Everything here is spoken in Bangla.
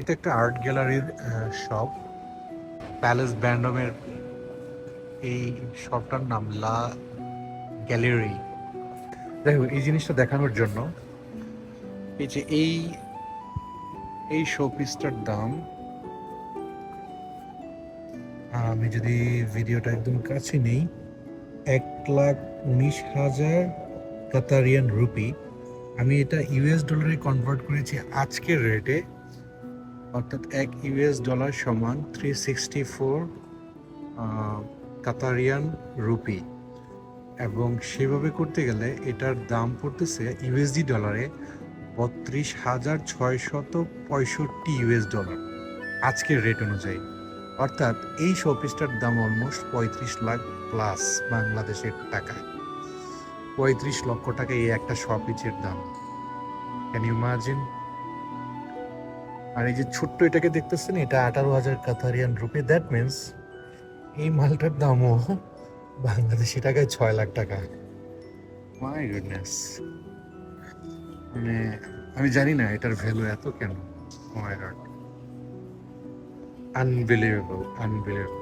এটা একটা আর্ট গ্যালারির শপ প্যালেস ব্যান্ডমের এই শপটার নাম লা গ্যালারি যাই হোক, এই জিনিসটা দেখানোর জন্য এই যে এই এই শোপিসটার দাম আমি যদি ভিডিওটা একদম কাছে নেই, এক লাখ উনিশ হাজার কাতারিয়ান রুপি আমি এটা ইউএস ডলারে কনভার্ট করেছি আজকের রেটে অর্থাৎ এক ইউএস ডলার সমান three sixty four Qatarian rupee. এবং সেভাবে করতে গেলে এটার দাম পড়তেছে ইউএসডি ডলারে বত্রিশ হাজার ছয়শত পঁয়ষট্টি ইউএস ডলার আজকের রেট অনুযায়ী। অর্থাৎ এই শোপিসটার দাম অলমোস্ট পঁয়ত্রিশ লাখ প্লাস বাংলাদেশের টাকা পঁয়ত্রিশ লক্ষ টাকা এই একটা শপিচের দাম। ক্যান ইউ ইমাজিন আর এই যে ছোট্ট এটাকে দেখতেছেন, এটা আঠারো হাজার কাতারিয়ান রুপি। দ্যাট মিনস এই মালটার দামও বাংলাদেশি টাকায় ছয় লাখ টাকা। মাই গুডনেস মানে আমি জানি না এটার ভ্যালু এত কেন। মাই গড আনবিলিভেবল আনবিলিভেবল